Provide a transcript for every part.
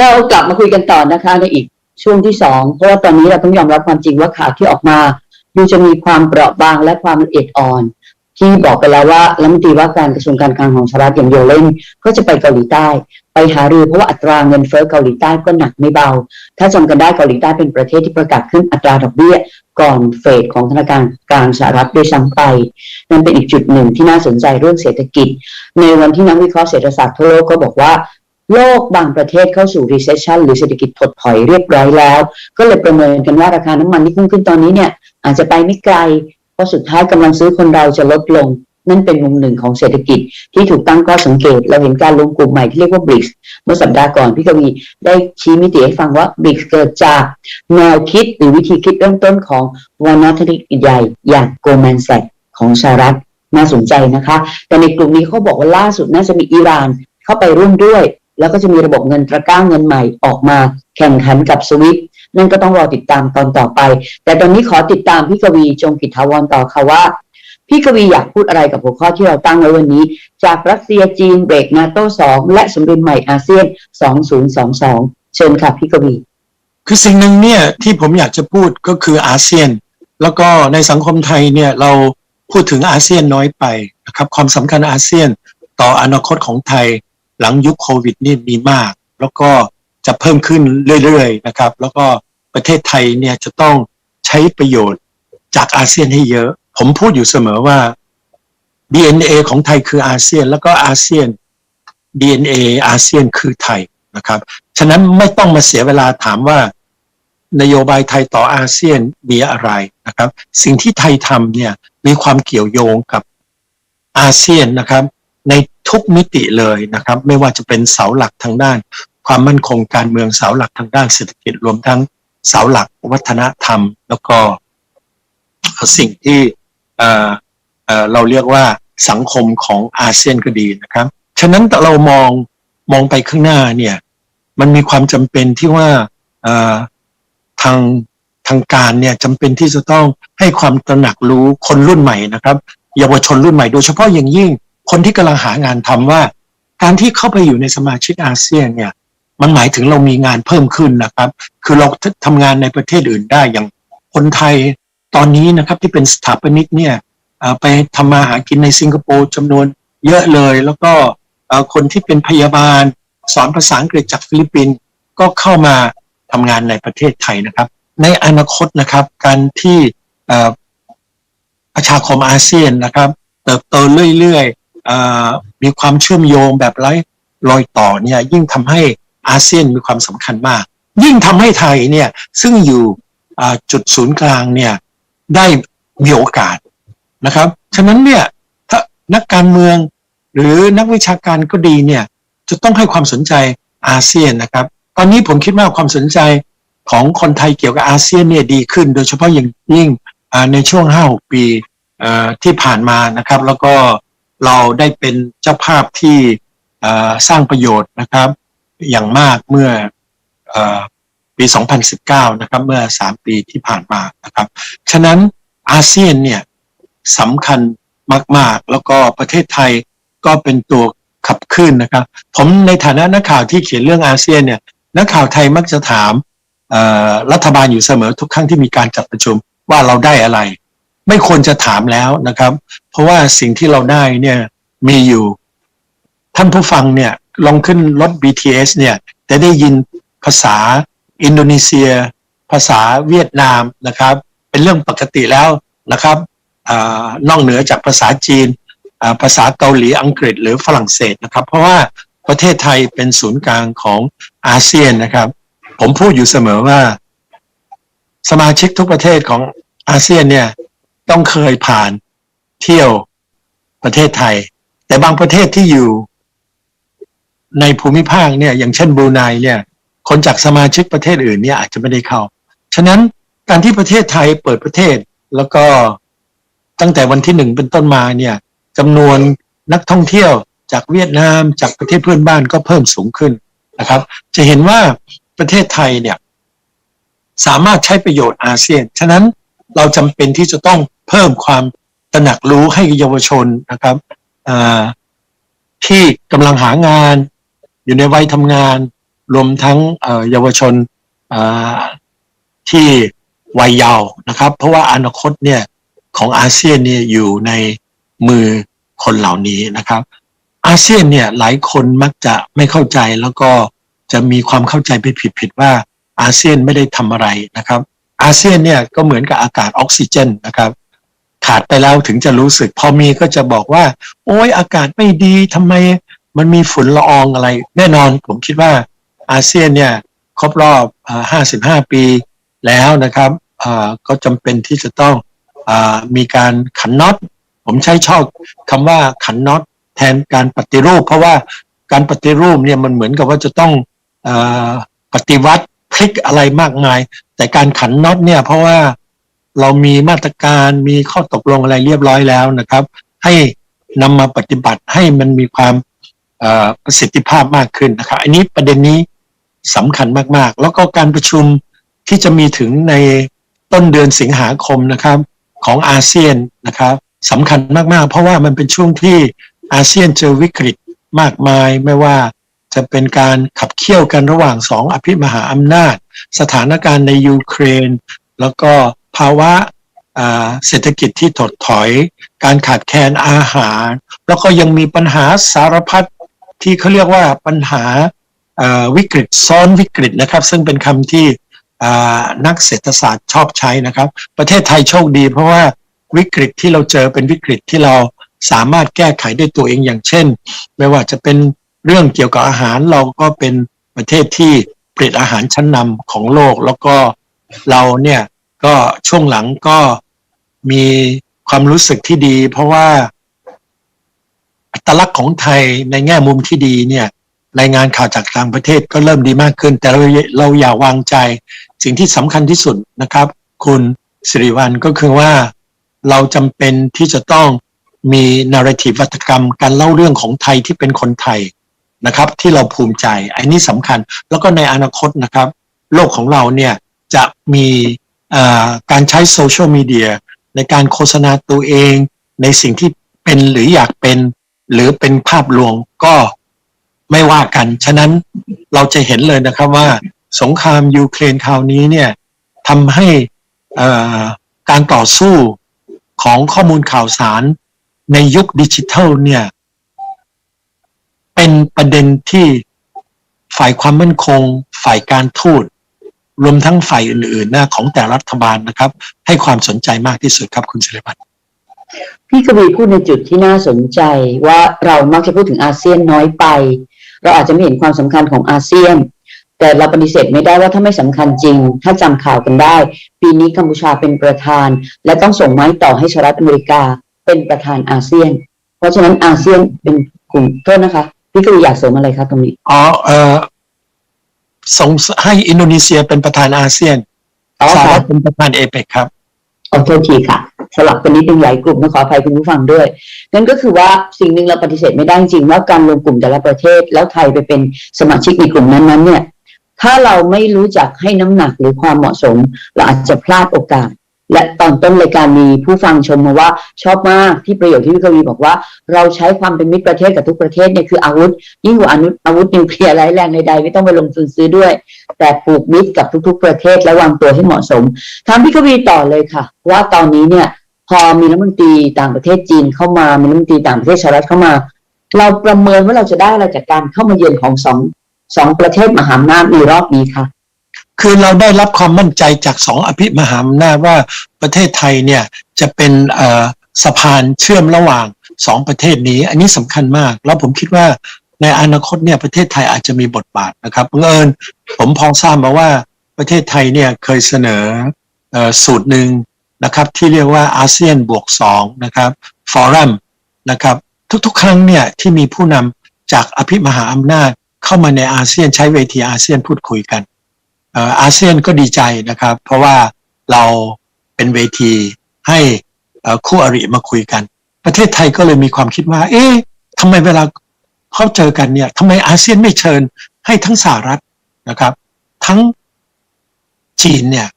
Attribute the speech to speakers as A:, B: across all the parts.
A: เรากลับมาคุยกันต่อนะคะในอีกช่วงที่สองเพราะว่าตอนนี้เราต้องยอมรับความจริงว่าข่าวที่ออกมาดูจะมีความเปราะบางและความละเอียดอ่อน ที่บอกไปแล้วว่ารัฐมนตรีว่าการกระทรวงการคลังของสหรัฐอย่างโยเลนก็จะไปเกาหลีใต้ ไปหารือเพราะว่าอัตราเงินเฟ้อเกาหลีใต้ก็หนักไม่เบา ถ้าจำกันได้เกาหลีใต้เป็นประเทศที่ประกาศขึ้นอัตราดอกเบี้ยก่อนเฟดของธนาคารกลางสหรัฐด้วยซ้ำไป นั่นเป็นอีกจุดหนึ่งที่น่าสนใจเรื่องเศรษฐกิจ ในวันที่นักวิเคราะห์เศรษฐศาสตร์ทั่วโลกก็บอกว่า โลกบางประเทศเข้าสู่ recession หรือเศรษฐกิจถดถอยเรียบร้อยแล้ว ก็เลยประเมินกันว่าราคาน้ำมันที่พุ่งขึ้นตอนนี้เนี่ย อาจจะไปไม่ไกล เพราะสุดท้ายกำลังซื้อคนเราจะลดลง นั่นเป็นมุมหนึ่งของเศรษฐกิจที่ถูกตั้งข้อสังเกต เราเห็นการรวมกลุ่มใหม่ที่เรียกว่า BRICS เมื่อสัปดาห์ก่อนพี่กวีได้ชี้มิติให้ฟังว่า BRICS เกิดจากแนวคิดหรือวิธีคิดเริ่มต้นของวานธุรกิจใหญ่อย่าง Goldman Sachs ของสหรัฐน่าสนใจนะคะ แต่ในกลุ่มนี้เขาบอกว่าล่าสุดน่าจะมีอิหร่านเข้าไปร่วมด้วย แล้วก็จะมีระบบเงินตะก้าเงินใหม่ออกมาแข่งขันกับสวิฟนั่นก็ต้องรอติดตามตอนต่อไป แต่ตอนนี้ขอติดตามพี่กวีจงกิจทาวรต่อค่ะว่า พี่กวีอยากพูดอะไรกับหัวข้อที่เราตั้งไว้วันนี้ จากรัสเซียจีนเบรกนาโต้สองและสมดุลใหม่อาเซียน 2022 เชิญค่ะพี่กวี
B: คือสิ่งหนึ่งเนี่ยที่ผมอยากจะพูดก็คืออาเซียน แล้วก็ในสังคมไทยเนี่ยเราพูดถึงอาเซียนน้อยไปนะครับความสำคัญอาเซียนต่ออนาคตของไทย หลังยุคโควิดนี่มีมาก แล้วก็จะเพิ่มขึ้นเรื่อยๆนะครับ แล้วก็ประเทศไทยเนี่ยจะต้องใช้ประโยชน์จากอาเซียนให้เยอะ ผมพูดอยู่เสมอว่า DNA ของไทยคืออาเซียน แล้วก็อาเซียน DNA อาเซียนคือไทยนะครับ ฉะนั้นไม่ต้องมาเสียเวลาถามว่านโยบายไทยต่ออาเซียนมีอะไรนะครับ สิ่งที่ไทยทำเนี่ยมีความเกี่ยวโยงกับอาเซียนนะครับ ในทุกมิติเลยนะครับ ไม่ว่าจะเป็นเสาหลักทางด้าน ความมั่นคงการเมืองเสาหลักทางด้านเศรษฐกิจรวมทั้งเสาหลักวัฒนธรรม แล้วก็สิ่งที่เเเราเรียกว่าสังคมของอาเซียนก็ดีนะครับ ฉะนั้นเรามองมองไปข้างหน้าเนี่ยมันมีความจำเป็นที่ว่าทางทางการเนี่ยจำเป็นที่จะต้องให้ความตระหนักรู้คนรุ่นใหม่นะครับ เยาวชนรุ่นใหม่โดยเฉพาะอย่างยิ่ง คนที่กำลังหางานทำว่า การที่เข้าไปอยู่ในสมาชิกอาเซียนเนี่ย มันหมายถึงเรามีงานเพิ่มขึ้นนะครับ คือเราทำงานในประเทศอื่นได้อย่างคนไทยตอนนี้นะครับที่เป็นสถาปนิกเนี่ยไปทำมาหากินในสิงคโปร์จำนวนเยอะเลย แล้วก็คนที่เป็นพยาบาลสอนภาษาอังกฤษจากฟิลิปปินส์ก็เข้ามาทำงานในประเทศไทยนะครับ ในอนาคตนะครับการที่ประชาคมอาเซียนนะครับ เติบโตเรื่อยๆ มีความเชื่อมโยงแบบไร้รอยต่อเนี่ยยิ่งทำให้อาเซียนมีความสำคัญมาก ยิ่งทำให้ไทยเนี่ยซึ่งอยู่จุดศูนย์กลางเนี่ยได้มีโอกาสนะครับ ฉะนั้นเนี่ยถ้านักการเมืองหรือนักวิชาการก็ดีเนี่ยจะต้องให้ความสนใจอาเซียนนะครับ ตอนนี้ผมคิดว่าความสนใจของคนไทยเกี่ยวกับอาเซียนเนี่ยดีขึ้น โดยเฉพาะอย่างยิ่งในช่วง 5-6 ปีเอ่อที่ผ่านมานะครับ แล้วก็ เราได้เป็นเจ้าภาพที่สร้างประโยชน์นะครับ อย่างมากเมื่ออปี 2019 นะครับ เมื่อ 3 ปีที่ผ่านมานะครับ ฉะนั้นอาเซียนเนี่ยสำคัญมาก ๆ แล้วก็ประเทศไทยก็เป็นตัวขับเคลื่อนนะครับ ผมในฐานะนักข่าวที่เขียนเรื่องอาเซียนเนี่ยนักข่าวไทยมักจะถามรัฐบาลอยู่เสมอทุกครั้งที่มีการจัดประชุมว่าเราได้อะไร ไม่ควรจะถามแล้วนะครับ เพราะว่าสิ่งที่เราได้เนี่ยมีอยู่ ท่านผู้ฟังเนี่ยลองขึ้นรถ BTS เนี่ยจะได้ยินภาษาอินโดนีเซีย ภาษาเวียดนามนะครับ เป็นเรื่องปกติแล้วนะครับอานอกเหนือจากภาษาจีนอ่าภาษาเกาหลีอังกฤษหรือฝรั่งเศสนะครับ เพราะว่าประเทศไทยเป็นศูนย์กลางของอาเซียนนะครับ ผมพูดอยู่เสมอว่า สมาชิกทุกประเทศของอาเซียนเนี่ย ต้องเคยผ่านเที่ยวประเทศไทย แต่บางประเทศที่อยู่ ในภูมิภาคเนี่ย อย่างเช่นบรูไนเนี่ย คนจากสมาชิกประเทศอื่นเนี่ยอาจจะไม่ได้เข้า ฉะนั้นการที่ประเทศไทยเปิดประเทศแล้วก็ตั้งแต่วันที่หนึ่งเป็นต้นมาเนี่ยจำนวนนักท่องเที่ยวจากเวียดนามจากประเทศเพื่อนบ้านก็เพิ่มสูงขึ้นนะครับ จะเห็นว่าประเทศไทยเนี่ย สามารถใช้ประโยชน์อาเซียน ฉะนั้น เราจำเป็นที่จะต้องเพิ่มความตระหนักรู้ให้เยาวชนนะครับที่กำลังหางาน อยู่ในวัยทำงาน รวมทั้งเยาวชนที่วัยเยาว์นะครับ เพราะว่าอนาคตเนี่ยของอาเซียนเนี่ยอยู่ในมือคนเหล่านี้นะครับ อาเซียนเนี่ยหลายคนมักจะไม่เข้าใจแล้วก็จะมีความเข้าใจไปผิดๆว่าอาเซียนไม่ได้ทำอะไรนะครับ อาเซียนเนี่ยก็เหมือนกับอากาศออกซิเจนนะครับ ขาดไปแล้วถึงจะรู้สึก พอมีก็จะบอกว่า โอ้ยอากาศไม่ดีทำไมมันมีฝุ่นละอองอะไร แน่นอนผมคิดว่าอาเซียนเนี่ยครบรอบอ่า55 ปีแล้วนะครับก็จำเป็นที่จะต้องอมีการขันน็อต ผมใช้ชอบคำว่าขันน็อตแทนการปฏิรูป เพราะว่าการปฏิรูปเนี่ยมันเหมือนกับว่าจะต้องอปฏิวัติพลิกอะไรมากมาย แต่การขันน็อตเนี่ยเพราะว่าเรามีมาตรการมีข้อตกลงอะไรเรียบร้อยแล้วนะครับ ให้นำมาปฏิบัติให้มันมีความประสิทธิภาพมากขึ้นนะครับ อันนี้ประเด็นนี้สำคัญมากๆ แล้วก็การประชุมที่จะมีถึงในต้นเดือนสิงหาคมนะครับ ของอาเซียนนะครับสำคัญมากๆ เพราะว่ามันเป็นช่วงที่อาเซียนเจอวิกฤตมากมาย ไม่ว่า จะเป็นการขับเคี่ยวกันระหว่างสองอภิมหาอำนาจ สถานการณ์ในยูเครน แล้วก็ภาวะเศรษฐกิจที่ถดถอย การขาดแคลนอาหาร แล้วก็ยังมีปัญหาสารพัดที่เขาเรียกว่าปัญหาวิกฤตซ้อนวิกฤตนะครับ ซึ่งเป็นคำที่นักเศรษฐศาสตร์ชอบใช้นะครับ ประเทศไทยโชคดี เพราะว่าวิกฤตที่เราเจอเป็นวิกฤตที่เราสามารถแก้ไขด้วยตัวเองอย่างเช่น ไม่ว่าจะเป็น เรื่องเกี่ยวกับอาหารเราก็เป็นประเทศที่ผลิตอาหารชั้นนำของโลก แล้วก็เราเนี่ยก็ช่วงหลังก็มีความรู้สึกที่ดี เพราะว่าอัตลักษณ์ของไทยในแง่มุมที่ดีเนี่ยรายงานข่าวจากต่างประเทศก็เริ่มดีมากขึ้น แต่เราเราอย่าวางใจ สิ่งที่สำคัญที่สุดนะครับ คุณสิริวัลก็คือว่าเราจำเป็นที่จะต้องมีนาราทีวัตกรรม การเล่าเรื่องของไทยที่เป็นคนไทย นะครับ ที่เราภูมิใจอันนี้สำคัญ แล้วก็ในอนาคตนะครับ โลกของเราเนี่ยจะมีการใช้โซเชียลมีเดียในการโฆษณาตัวเอง ในสิ่งที่เป็นหรืออยากเป็น หรือเป็นภาพลวงก็ไม่ว่ากัน ฉะนั้นเราจะเห็นเลยนะครับว่าสงครามยูเครนคราวนี้เนี่ยทำให้การต่อสู้ของข้อมูลข่าวสารในยุคดิจิทัลเนี่ย เป็นประเด็นที่ฝ่ายความมั่นคง ฝ่ายการทูตรวมทั้งฝ่ายอื่นๆนะของแต่รัฐบาลนะครับ ให้ความสนใจมากที่สุดครับคุณศิริพัฒน์
A: พี่กวีพูดในจุดที่น่าสนใจว่าเรามักจะพูดถึงอาเซียนน้อยไป เราอาจจะไม่เห็นความสำคัญของอาเซียน แต่เราปฏิเสธไม่ได้ว่าถ้าไม่สำคัญจริง ถ้าจำข่าวกันได้ ปีนี้กัมพูชาเป็นประธาน และต้องส่งไม้ต่อให้สหรัฐอเมริกาเป็นประธานอาเซียน เพราะฉะนั้นอาเซียนเป็นกลุ่มโทษนะคะ พี่กวีอยากเสริมอะไรคะตรงนี้
B: อ๋อเอ่อส่งให้อินโดนีเซียเป็นประธานอาเซียน
A: อ๋อ
B: สห
A: ค่ะ
B: รัฐเป็นประธานเอเปกครับ
A: ขอโทษทีค่ะสลับกันนิดนึงหลายกลุ่มนะขออภัยคุณผู้ฟังด้วย นั่นก็คือว่าสิ่งหนึ่งเราปฏิเสธไม่ได้จริงว่าการรวมกลุ่มแต่ละประเทศ แล้วไทยไปเป็นสมาชิกในกลุ่มนั้นๆเนี่ย ถ้าเราไม่รู้จักให้น้ำหนักหรือความเหมาะสม เราอาจจะพลาดโอกาส และตอนต้นรายการมีผู้ฟังชมมาว่าชอบมากที่ประโยคที่พี่กวีบอกว่า เราใช้ความเป็นมิตรประเทศกับทุกประเทศเนี่ยคืออาวุธ ยิ่งกว่าอาวุธอาวุธนิวเคลียร์ร้ายแรงใดๆไม่ต้องไปลงทุนซื้อด้วย แต่ปลูกมิตรกับทุก ๆ ประเทศและวางตัวให้เหมาะสมถามพี่กวีต่อเลยค่ะ ว่าตอนนี้เนี่ยพอมีรัฐมนตรีต่างประเทศจีนเข้ามามีรัฐมนตรีต่างประเทศสหรัฐเข้ามา เราประเมินว่าเราจะได้อะไรจากการเข้ามาเยือนของสองสองประเทศมหาอำนาจในรอบนี้ค่ะ
B: คือเราได้รับความมั่นใจจากสองอภิมหาอำนาจว่าประเทศไทยเนี่ยจะเป็นสะพานเชื่อมระหว่างสองประเทศนี้ อันนี้สำคัญมาก แล้วผมคิดว่าในอนาคตเนี่ยประเทศไทยอาจจะมีบทบาทนะครับบังเอิญผมพอทราบมาว่าประเทศไทยเนี่ยเคยเสนอออสูตรหนึ่งนะครับที่เรียกว่าอาเซียนบวกสองนะครับฟอรัมนะครับทุกๆ ครั้งเนี่ยที่มีผู้นำจากอภิมหาอำนาจเข้ามาในอาเซียนใช้เวทีอาเซียนพูดคุยกัน อ่ออาเซียนก็ดีใจนะครับ เพราะว่าเราเป็นเวทีให้คู่อริมาคุยกัน ประเทศไทยก็เลยมีความคิดว่า เอ๊ะทำไมเวลาเขาเจอกันเนี่ยทำไมอาเซียนไม่เชิญให้ทั้งสหรัฐนะครับ ทั้งจีนเนี่ย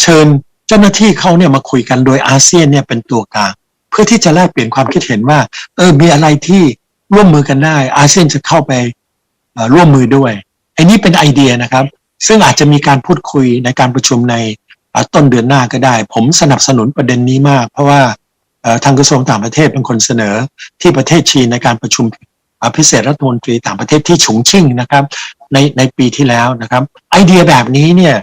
B: เชิญเจ้าหน้าที่เขาเนี่ยมาคุยกันโดยอาเซียนเนี่ยเป็นตัวกลางเพื่อที่จะแลกเปลี่ยนความคิดเห็นว่า เออมีอะไรที่ร่วมมือกันได้ อาเซียนจะเข้าไปร่วมมือด้วยอันนี้เป็นไอเดียนะครับ ซึ่งอาจจะมีการพูดคุยในการประชุมในต้นเดือนหน้าก็ได้ ผมสนับสนุนประเด็นนี้มาก เพราะว่าทางกระทรวงต่างประเทศเป็นคนเสนอที่ประเทศจีนในการประชุมพิเศษรัฐมนตรีต่างประเทศที่ฉงชิ่งนะครับ ในในปีที่แล้วนะครับ ไอเดียแบบนี้เนี่ย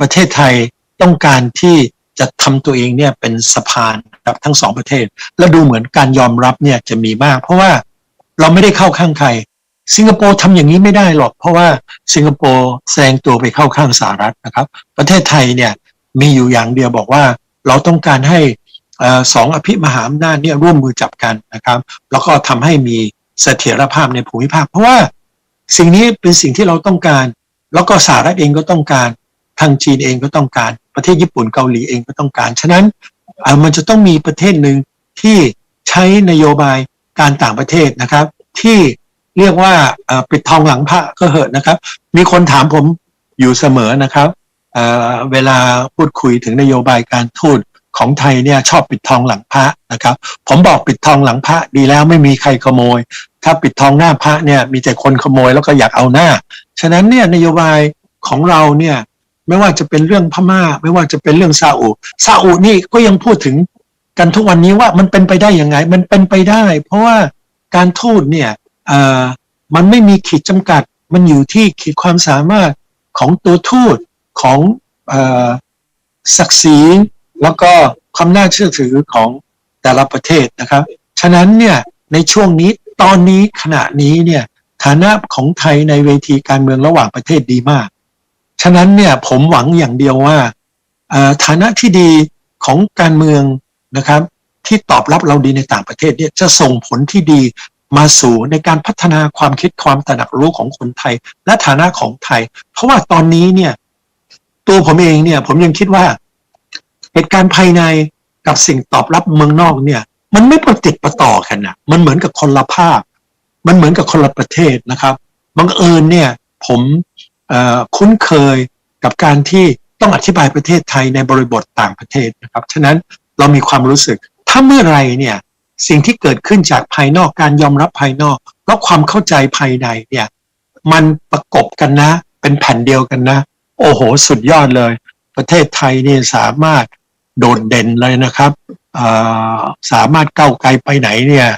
B: ประเทศไทยต้องการที่จะทำตัวเองเนี่ยเป็นสะพานกับทั้งสองประเทศ และดูเหมือนการยอมรับเนี่ยจะมีมาก เพราะว่าเราไม่ได้เข้าข้างใคร สิงคโปร์ทำอย่างนี้ไม่ได้หรอก เพราะว่าสิงคโปร์แสดงตัวไปเข้าข้างสหรัฐนะครับ ประเทศไทยเนี่ยมีอยู่อย่างเดียวบอกว่าเราต้องการให้อ่อสองอภิมหาอำนาจเนี่ยร่วมมือจับกันนะครับ แล้วก็ทำให้มีเสถียรภาพในภูมิภาค เพราะว่าสิ่งนี้เป็นสิ่งที่เราต้องการ แล้วก็สหรัฐเองก็ต้องการทางจีนเองก็ต้องการประเทศญี่ปุ่นเกาหลีเองก็ต้องการ ฉะนั้นเอ่อมันจะต้องมีประเทศหนึ่งที่ใช้นโยบายการต่างประเทศนะครับ ที่ เรียกว่าปิดทองหลังพระก็เหอะนะครับ มีคนถามผมอยู่เสมอนะครับเเวลาพูดคุยถึงนโยบายการทูตของไทยเนี่ยชอบปิดทองหลังพระนะครับ ผมบอกปิดทองหลังพระดีแล้วไม่มีใครขโมย ถ้าปิดทองหน้าพระเนี่ยมีแต่คนขโมยแล้วก็อยากเอาหน้า ฉะนั้นเนี่ยนโยบายของเราเนี่ยไม่ว่าจะเป็นเรื่องพม่า ไม่ว่าจะเป็นเรื่องซาอุซาอุนี่ก็ยังพูดถึงกันทุกวันนี้ว่ามันเป็นไปได้ยังไง มันเป็นไปได้ เพราะว่าการทูตเนี่ย มันไม่มีขีดจำกัด มันอยู่ที่ขีดความสามารถของตัวทูตของศักดิ์ศรีแล้วก็ความน่าเชื่อถือของแต่ละประเทศนะครับ ฉะนั้นเนี่ยในช่วงนี้ตอนนี้ขณะนี้เนี่ยฐานะของไทยในเวทีการเมืองระหว่างประเทศดีมาก ฉะนั้นเนี่ยผมหวังอย่างเดียวว่าฐานะที่ดีของการเมืองนะครับ ที่ตอบรับเราดีในต่างประเทศเนี่ยจะส่งผลที่ดี มาสู่ในการพัฒนาความคิดความตระหนักรู้ของคนไทย และฐานะของไทย เพราะว่าตอนนี้เนี่ย ตัวผมเองเนี่ย ผมยังคิดว่า เหตุการณ์ภายในกับสิ่งตอบรับเมืองนอกเนี่ย มันไม่ประติดประต่อกันนะมันเหมือนกับคนละภาพ มันเหมือนกับคนละประเทศนะครับบังเอิญเนี่ย ผมคุ้นเคยกับการที่ต้องอธิบายประเทศไทยในบริบทต่างประเทศนะครับ ฉะนั้นเรามีความรู้สึก ถ้าเมื่อไหรเนี่ย สิ่งที่เกิดขึ้นจากภายนอกการยอมรับภายนอกแล้วความเข้าใจภายในเนี่ย มันประกบกันนะ เป็นแผ่นเดียวกันนะ โอ้โห สุดยอดเลย ประเทศไทยเนี่ยสามารถโดดเด่นเลยนะครับสามารถก้าวไกลไปไหนเนี่ย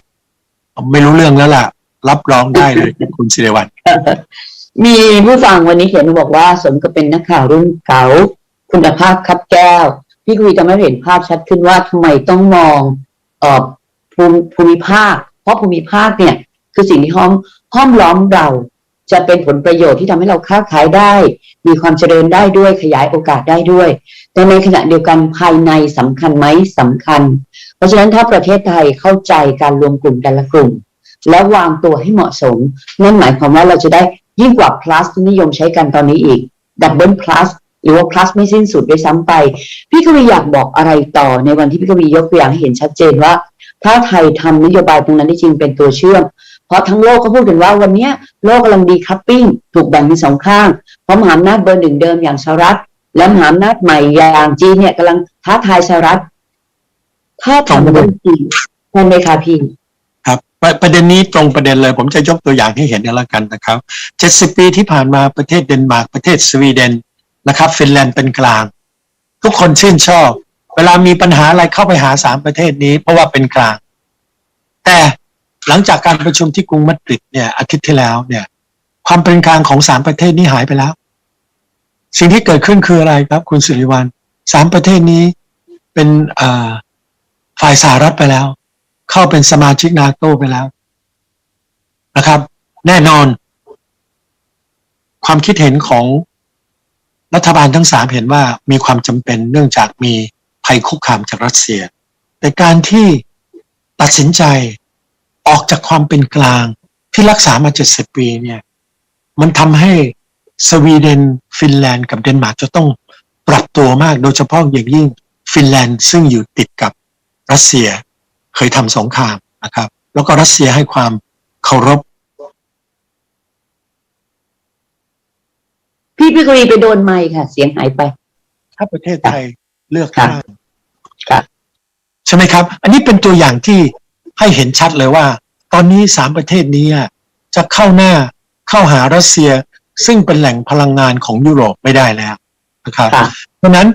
B: ไม่รู้เรื่องแล้วล่ะ รับรองได้เลยคุณสิริวัล
A: มีผู้ฟังวันนี้เขียนบอกว่าสมกับเป็นนักข่าวรุ่นเก่าคุณภาพครับแก้ว พี่กุยทำให้เห็นภาพชัดขึ้นว่าทำไมต้องมองออ ภูมิภูมิภาค เพราะภูมิภาคเนี่ย คือสิ่งที่ห้อมห้อมล้อมเรา จะเป็นผลประโยชน์ที่ทำให้เราค้าขายได้ มีความเจริญได้ด้วยขยายโอกาสได้ด้วย แต่ในขณะเดียวกันภายในสำคัญไหมสำคัญ เพราะฉะนั้นถ้าประเทศไทยเข้าใจการรวมกลุ่มแต่ละกลุ่ม แล้วางตัวให้เหมาะสม นั่นหมายความว่าเราจะได้ยิ่งกว่า plus ที่นิยมใช้กันตอนนี้อีก double plus หรือว่า plus ไม่สิ้นสุดด้วยซ้ำไป พี่กวีอยากบอกอะไรต่อในวันที่พี่กวียกตัวอย่างให้เห็นชัดเจนว่า ถ้าไทยทำนโยบายตรงนั้นได้จริงเป็นตัวเชื่อม เพราะทั้งโลกก็พูดกันว่าวันนี้โลกกำลังดีคัพปิ้งถูกแบ่งเป็นสองข้าง เพราะมหาอำนาจเบอร์หนึ่งเดิมอย่างสหรัฐ และมหาอำนาจใหม่อย่างจีนเนี่ยกำลังท้าทายสหรัฐ ถ้าทำได้จริงใช่ไหมคะพี่
B: ครับประประเด็นนี้ตรงประเด็นเลย ผมจะยกตัวอย่างให้เห็นกันแล้วกันนะครับ70ปีที่ผ่านมาประเทศเดนมาร์กประเทศสวีเดนนะครับ ฟินแลนด์เป็นกลาง ทุกคนชื่นชอบ เวลามีปัญหาอะไรเข้าไปหาสามประเทศนี้ เพราะว่าเป็นกลาง แต่หลังจากการประชุมที่กรุงมาดริดเนี่ยอาทิตย์ที่แล้วเนี่ย ความเป็นกลางของสามประเทศนี้หายไปแล้ว สิ่งที่เกิดขึ้นคืออะไรครับ คุณสิริวัลสามประเทศนี้เป็นฝ่ายสหรัฐไปแล้ว เข้าเป็นสมาชิกนาโตไปแล้วนะครับ แน่นอน ความคิดเห็นของรัฐบาลทั้งสามเห็นว่ามีความจำเป็นเนื่องจากมี ภัยคุกคามจากรัสเซีย แต่การที่ตัดสินใจออกจากความเป็นกลางที่รักษามาเจ็ดสิบปีเนี่ย มันทำให้สวีเดน ฟินแลนด์กับเดนมาร์กจะต้องปรับตัวมากโดยเฉพาะอย่างยิ่งฟินแลนด์ซึ่งอยู่ติดกับรัสเซียเคยทำสงครามนะครับ แล้วก็รัสเซียให้ความเคารพ
A: พี่พี่กวีไปโดนไมค์ค่ะ เสียงหายไป
B: ถ้าประเทศไทยเลือก
A: ครับ
B: ข้าง
A: ครับ
B: ใช่ไหมครับ อันนี้เป็นตัวอย่างที่ให้เห็นชัดเลยว่า ตอนนี้สามประเทศนี้อะจะเข้าหน้าเข้าหารัสเซีย ซึ่งเป็นแหล่งพลังงานของยุโรปไม่ได้แล้วนะครับ
A: ค่ะ
B: เพราะฉะนั้น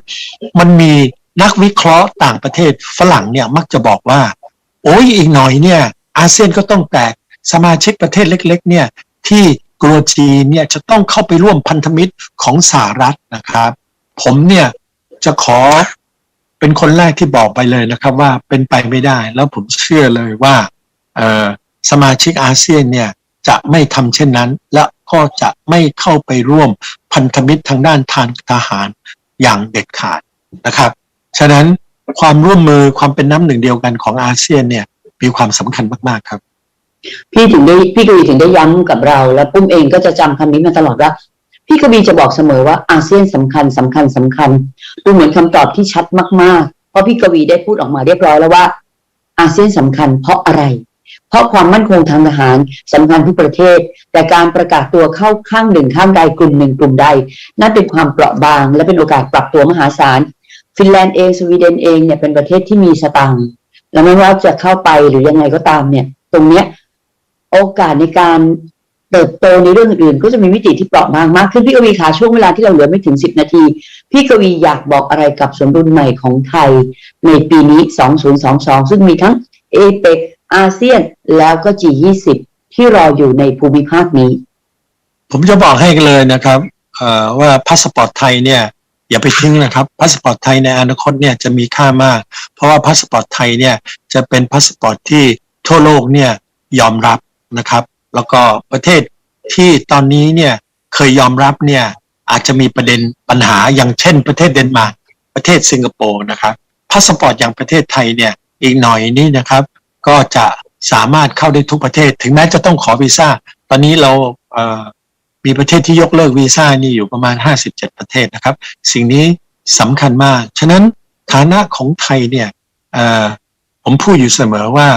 B: มันมีนักวิเคราะห์ต่างประเทศฝรั่งเนี่ยมักจะบอกว่า โอ้ยอีกหน่อยเนี่ย อาเซียนก็ต้องแตกสมาชิกประเทศเล็ก ๆ เนี่ยที่กลัวจีนเนี่ยจะต้องเข้าไปร่วมพันธมิตรของสหรัฐนะครับ ผมเนี่ยจะขอ เป็นคนแรกที่บอกไปเลยนะครับว่าเป็นไปไม่ได้ แล้วผมเชื่อเลยว่าสมาชิกอาเซียนเนี่ยจะไม่ทำเช่นนั้น และก็จะไม่เข้าไปร่วมพันธมิตรทางด้านทางทหารอย่างเด็ดขาดนะครับ ฉะนั้นความร่วมมือความเป็นน้ำหนึ่งเดียวกันของอาเซียนเนี่ยมีความสำคัญมาก ๆ ครับ
A: พี่ถึงได้พี่กวีถึงได้ย้ำกับเรา และปุ้มเองก็จะจำคำนี้มาตลอดว่า พี่กวีจะบอกเสมอว่าอาเซียนสำคัญสำคัญสำคัญดูเหมือนคำตอบที่ชัดมากๆ เพราะพี่กวีได้พูดออกมาเรียบร้อยแล้วว่า อาเซียนสำคัญเพราะอะไร เพราะความมั่นคงทางทหารสำคัญทุกประเทศ แต่การประกาศตัวเข้าข้างหนึ่งข้างใดกลุ่มหนึ่งกลุ่มใดนั่นเป็นความเปราะบาง และเป็นโอกาสปรับตัวมหาศาลฟินแลนด์เองสวีเดนเองเนี่ยเป็นประเทศที่มีสตางค์และไม่ว่าจะเข้าไปหรือยังไงก็ตามเนี่ย ตรงเนี้ยโอกาสในการ เติบโตในเรื่องอื่นก็จะมีมิติที่เปราะบางมากขึ้นพี่กวีขาช่วงเวลาที่เราเหลือไม่ถึงสิบนาที พี่กวีอยากบอกอะไรกับสมดุลใหม่ของไทยในปีนี้ 2022 ซึ่งมีทั้งเอเปกอาเซียนแล้วก็ G20 ที่รออยู่ในภูมิภาคนี้
B: ผมจะบอกให้เลยนะครับว่าพาสปอร์ตไทยเนี่ยอย่าไปทิ้งนะครับพาสปอร์ตไทยในอนาคตเนี่ยจะมีค่ามาก เพราะว่าพาสปอร์ตไทยเนี่ยจะเป็นพาสปอร์ตที่ทั่วโลกเนี่ยยอมรับนะครับ แล้วก็ประเทศที่ตอนนี้เนี่ยเคยยอมรับเนี่ยอาจจะมีประเด็นปัญหาอย่างเช่น ประเทศเดนมาร์กประเทศสิงคโปร์นะครับพาสปอร์ตอย่างประเทศไทยเนี่ยอีกหน่อยนี่นะครับ ก็จะสามารถเข้าได้ทุกประเทศ ถึงแม้จะต้องขอวีซ่า ตอนนี้เราเอ่อมีประเทศที่ยกเลิกวีซ่านี่อยู่ประมาณ 57 ประเทศนะครับ สิ่งนี้สำคัญมาก ฉะนั้นฐานะของไทยเนี่ยเอ่อผมพูดอยู่เสมอว่า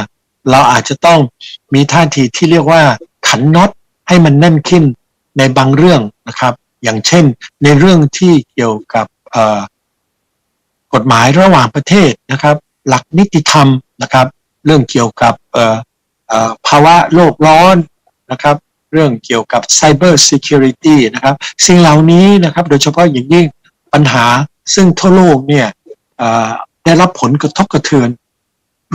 B: เราอาจจะต้องมีท่าทีที่เรียกว่า ขันน็อตให้มันแน่นขึ้นในบางเรื่องนะครับ อย่างเช่น ในเรื่องที่เกี่ยวกับกฎหมายระหว่างประเทศนะครับ หลักนิติธรรมนะครับ เรื่องเกี่ยวกับภาวะโลกร้อนนะครับ เรื่องเกี่ยวกับ Cyber Security นะครับ สิ่งเหล่านี้นะครับ โดยเฉพาะอย่างยิ่งปัญหาซึ่งทั่วโลกเนี่ยได้รับผลกระทบกระเทือน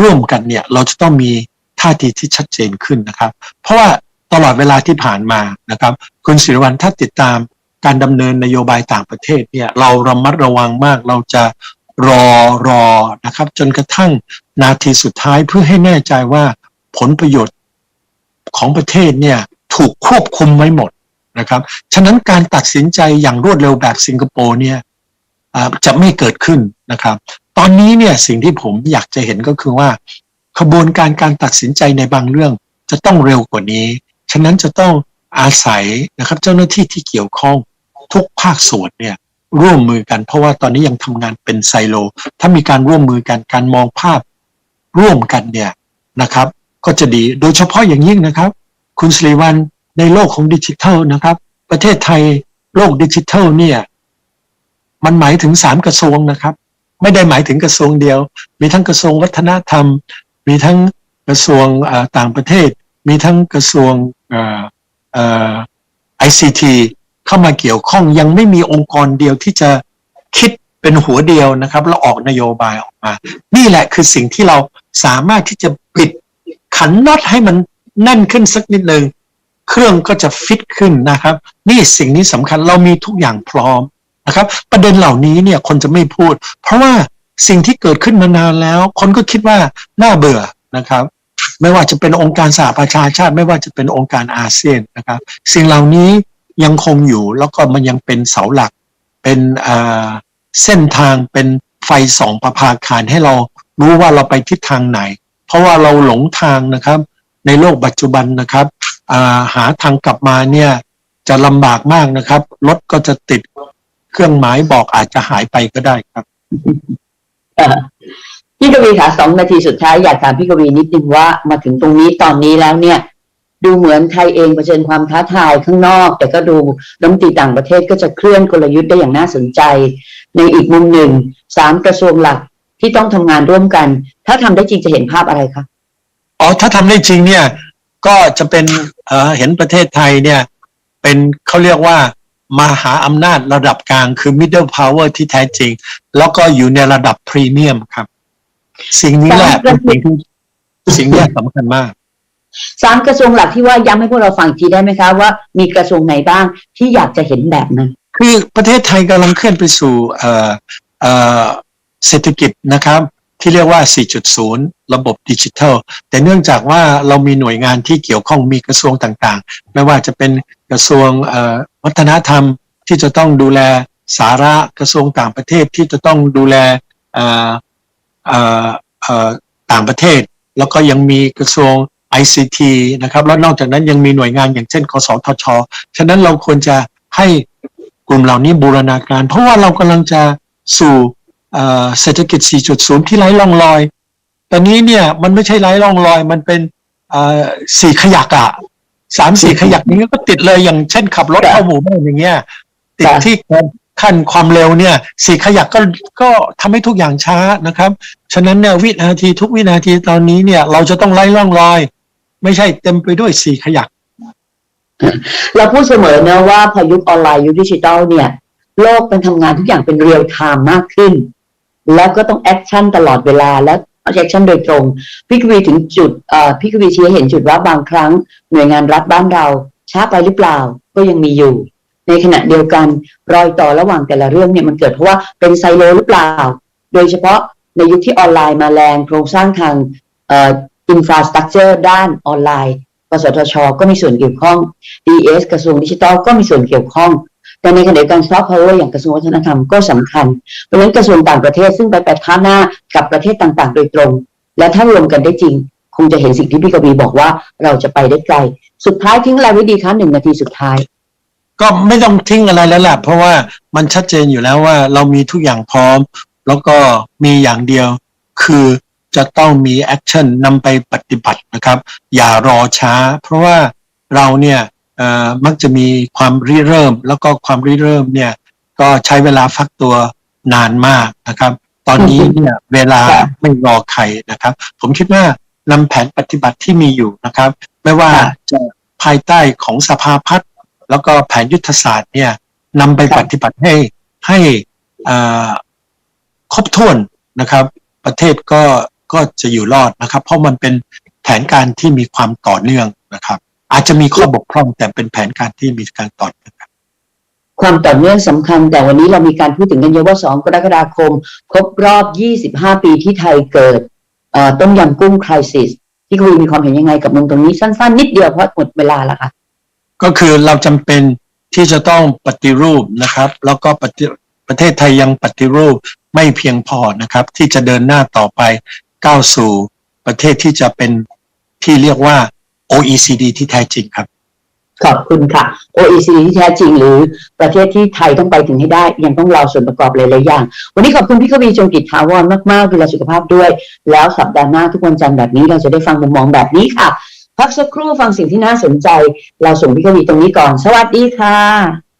B: ร่วมกันเนี่ย เราจะต้องมีท่าทีที่ชัดเจนขึ้นนะครับ เพราะว่า ตลอดเวลาที่ผ่านมานะครับ คุณศิริวัลถ้าติดตามการดำเนินนโยบายต่างประเทศเนี่ยเราระมัดระวังมากเราจะรอรอนะครับ จนกระทั่งนาทีสุดท้ายเพื่อให้แน่ใจว่าผลประโยชน์ของประเทศเนี่ยถูกควบคุมไว้หมดนะครับ ฉะนั้นการตัดสินใจอย่างรวดเร็วแบบสิงคโปร์เนี่ยจะไม่เกิดขึ้นนะครับ ตอนนี้เนี่ยสิ่งที่ผมอยากจะเห็นก็คือว่าขบวนการการตัดสินใจในบางเรื่องจะต้องเร็วกว่านี้ ฉะนั้นจะต้องอาศัยนะครับเจ้าหน้าที่ที่เกี่ยวข้องทุกภาคส่วนเนี่ยร่วมมือกันเพราะว่าตอนนี้ยังทำงานเป็นไซโล ถ้ามีการร่วมมือกันการมองภาพร่วมกันเนี่ยนะครับ ก็จะดีโดยเฉพาะอย่างยิ่งนะครับ คุณสิริวัลในโลกของดิจิทัลนะครับ ประเทศไทยโลกดิจิทัลเนี่ยมันหมายถึงสามกระทรวงนะครับ ไม่ได้หมายถึงกระทรวงเดียว มีทั้งกระทรวงวัฒนธรรม มีทั้งกระทรวงอ่อต่างประเทศ มีทั้งกระทรวง เอ่อเอ่อ ICT เข้ามาเกี่ยวข้องยังไม่มีองค์กรเดียวที่จะคิดเป็นหัวเดียวนะครับแล้วออกนโยบายออกมา นี่แหละคือสิ่งที่เราสามารถที่จะปิดขันน็อตให้มันแน่นขึ้นสักนิดหนึ่งเครื่องก็จะฟิตขึ้นนะครับ นี่สิ่งนี้สำคัญเรามีทุกอย่างพร้อมนะครับ ประเด็นเหล่านี้เนี่ยคนจะไม่พูด เพราะว่าสิ่งที่เกิดขึ้นมานานแล้ว คนก็คิดว่าน่าเบื่อนะครับ ไม่ว่าจะเป็นองค์การสหประชาชาติ ไม่ว่าจะเป็นองค์การอาเซียนนะครับ สิ่งเหล่านี้ยังคงอยู่แล้วก็มันยังเป็นเสาหลัก เป็นเส้นทางเป็นไฟสองประภาคารให้เรารู้ว่าเราไปทิศทางไหน เพราะว่าเราหลงทางนะครับ ในโลกปัจจุบันนะครับาหาทางกลับมาเนี่ยจะลำบากมากนะครับรถก็จะติดเครื่องหมายบอกอาจจะหายไปก็ได้ครับ
A: พี่กวีค่ะสองนาทีสุดท้ายอยากถามพี่กวีนิดนึงว่ามาถึงตรงนี้ตอนนี้แล้วเนี่ย ดูเหมือนไทยเองเผชิญความท้าทายข้างนอก แต่ก็ดูรัฐมนตรีต่างประเทศก็จะเคลื่อนกลยุทธ์ได้อย่างน่าสนใจ ในอีกมุมหนึ่งสามกระทรวงหลักที่ต้องทำงานร่วมกัน ถ้าทำได้จริงจะเห็นภาพอะไรคะ
B: อ๋อถ้าทำได้จริงเนี่ย ก็จะเป็นเเห็นประเทศไทยเนี่ย เป็นเขาเรียกว่ามหาอำนาจระดับกลางคือ middle power ที่แท้จริง แล้วก็อยู่ในระดับพรีเมียมครับ สิ่งนี้แหละเป็นสิ่งที่สิ่งนี้สำคัญมาก
A: สามกระทรวงหลักที่ว่าย้ำให้พวกเราฟังอีกทีได้ไหมคะว่ามีกระทรวงไหนบ้างที่อยากจะเห็นแบบนั้น
B: คือประเทศไทยกำลังเคลื่อนไปสู่เอ่อเอ่อเศรษฐกิจนะครับ ที่เรียกว่า 4.0 ระบบดิจิทัล แต่เนื่องจากว่าเรามีหน่วยงานที่เกี่ยวข้องมีกระทรวงต่างๆ ไม่ว่าจะเป็นกระทรวงเอ่อวัฒนธรรมที่จะต้องดูแลสาระกระทรวงต่างประเทศที่จะต้องดูแล ต่างประเทศ แล้วก็ยังมีกระทรวง ICT นะครับแล้วนอกจากนั้นยังมีหน่วยงานอย่างเช่นกสทช ฉะนั้นเราควรจะให้กลุ่มเหล่านี้บูรณาการ เพราะว่าเรากำลังจะสู่เศรษฐกิจ 4.0 ที่ไร้ร่องรอย ตอนนี้เนี่ยมันไม่ใช่ไร้ร่องรอย มันเป็นสี่ขยักอะสามสี่ขยักนี้ก็ติดเลยอย่างเช่นขับรถเข้าหมู่บ้านอย่างเงี้ยติดที่ ขั้นความเร็วเนี่ยสีขยักก็ก็ทำให้ทุกอย่างช้านะครับ ฉะนั้นเนี่ยวินาทีทุกวินาทีตอนนี้เนี่ย เราจะต้องไล่ร่องรอย ไม่ใช่เต็มไปด้วยสีขยัก
A: เราพูดเสมอนะว่าพอยุคออนไลน์ยุคดิจิทัลเนี่ย โลกมันทำงานทุกอย่างเป็นเรียลไทม์มากขึ้น แล้วก็ต้องแอคชั่นตลอดเวลาและแอคชั่นโดยตรงพี่กวีถึงจุดเออพี่กวีชี้เห็นจุดว่าบางครั้งหน่วยงานรัฐบ้านเราช้าไปหรือเปล่าก็ยังมีอยู่ ในขณะเดียวกันรอยต่อระหว่างแต่ละเรื่องเนี่ยมันเกิดเพราะว่าเป็นไซโลหรือเปล่า โดยเฉพาะในยุคที่ออนไลน์มาแรงโครงสร้างทางอินฟราสตรักเจอร์ด้านออนไลน์กสทช ก็มีส่วนเกี่ยวข้อง DS กระทรวงดิจิทัลก็มีส่วนเกี่ยวข้อง แต่ในขณะเดียวกันซอฟต์พาวเวอร์อย่างกระทรวงวัฒนธรรมก็สำคัญ เพราะฉะนั้นกระทรวงต่างประเทศซึ่งไปแปะท่าหน้ากับประเทศต่างๆ โดยตรง และถ้ารวมกันได้จริง คงจะเห็นสิ่งที่พี่กวีบอกว่าเราจะไปได้ไกล สุดท้ายทิ้งอะไรไว้ดีคะหนึ่งนาทีสุดท้าย
B: ก็ไม่ต้องทิ้งอะไรแล้วแหละเพราะว่ามันชัดเจนอยู่แล้วว่าเรามีทุกอย่างพร้อม แล้วก็มีอย่างเดียวคือจะต้องมีแอคชั่นนำไปปฏิบัตินะครับ อย่ารอช้า เพราะว่าเราเนี่ยอ่อมักจะมีความริเริ่ม แล้วก็ความริเริ่มเนี่ยก็ใช้เวลาฟักตัวนานมากนะครับ ตอนนี้เนี่ยเวลาไม่รอใครนะครับ ผมคิดว่านำแผนปฏิบัติที่มีอยู่นะครับ ไม่ว่าจะภายใต้ของสภาพัฒน์ แล้วก็แผนยุทธศาสตร์เนี่ยนำไป
A: ครับ
B: ปฏิบัติให้ให้อ่าครบถ้วนนะครับ ประเทศก็ก็จะอยู่รอดนะครับ เพราะมันเป็นแผนการที่มีความต่อเนื่องนะครับ อาจจะมีข้อบกพร่องแต่เป็นแผนการที่มีการต่อเนื่องครับ
A: ความต่อเนื่องสำคัญ แต่วันนี้เรามีการพูดถึงกันเยอะว่า 2 กรกฎาคม ครบรอบ 25 ปีที่ไทยเกิดเอ่อต้มยำกุ้งคริสิสพี่กวีมีความเห็นยังไงกับมุมตรงนี้สั้นๆ นิดเดียวเพราะหมดเวลาแล้วค่ะ
B: ก็คือเราจำเป็นที่จะต้องปฏิรูปนะครับ แล้วก็ปฏิประเทศไทยยังปฏิรูปไม่เพียงพอนะครับ ที่จะเดินหน้าต่อไปก้าวสู่ประเทศที่จะเป็นที่เรียกว่า OECD ที่แท้จริงครับ
A: ขอบคุณค่ะ OECD ที่แท้จริง หรือประเทศที่ไทยต้องไปถึงให้ได้ ยังต้องรอส่วนประกอบหลายๆอย่าง วันนี้ขอบคุณพี่กวีจงกิจถาวรมากๆดูแลสุขภาพด้วย แล้วสัปดาห์หน้าทุกวันจันทร์แบบนี้เราจะได้ฟังมุมมองแบบนี้ค่ะ พักสักครู่ฟังสิ่งที่น่าสนใจ เราส่งพี่กวีตรงนี้ก่อน สวัสดีค่ะ